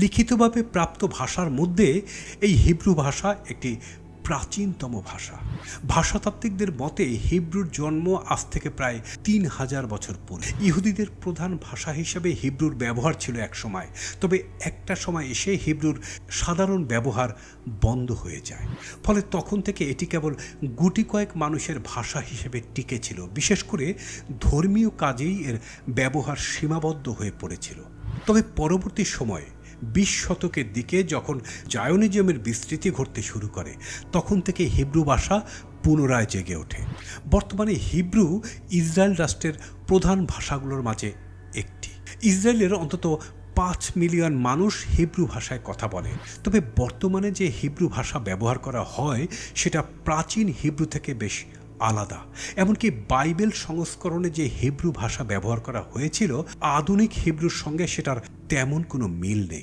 লিখিতভাবে প্রাপ্ত ভাষার মধ্যে এই হিব্রু ভাষা একটি প্রাচীনতম ভাষা। ভাষাতাত্ত্বিকদের মতে হিব্রুর জন্ম আজ থেকে প্রায় তিন হাজার বছর পূর্বে। ইহুদিদের প্রধান ভাষা হিসেবে হিব্রুর ব্যবহার ছিল এক সময়। তবে একটা সময় এসে হিব্রুর সাধারণ ব্যবহার বন্ধ হয়ে যায়। ফলে তখন থেকে এটি কেবল গুটি কয়েক মানুষের ভাষা হিসেবে টিকে ছিল। বিশেষ করে ধর্মীয় কাজেই এর ব্যবহার সীমাবদ্ধ হয়ে পড়েছিল। তবে পরবর্তী সময়ে বিশ শতকের দিকে যখন জায়নিজমের বিস্তৃতি ঘটতে শুরু করে, তখন থেকে হিব্রু ভাষা পুনরায় জেগে ওঠে। বর্তমানে হিব্রু ইসরায়েল রাষ্ট্রের প্রধান ভাষাগুলোর মাঝে একটি। ইসরায়েলের অন্তত পাঁচ মিলিয়ন মানুষ হিব্রু ভাষায় কথা বলে। তবে বর্তমানে যে হিব্রু ভাষা ব্যবহার করা হয়, সেটা প্রাচীন হিব্রু থেকে বেশ আলাদা। এমনকি বাইবেল সংস্করণে যে হিব্রু ভাষা ব্যবহার করা হয়েছিল, আধুনিক হিব্রুর সঙ্গে সেটার তেমন কোনো মিল নেই।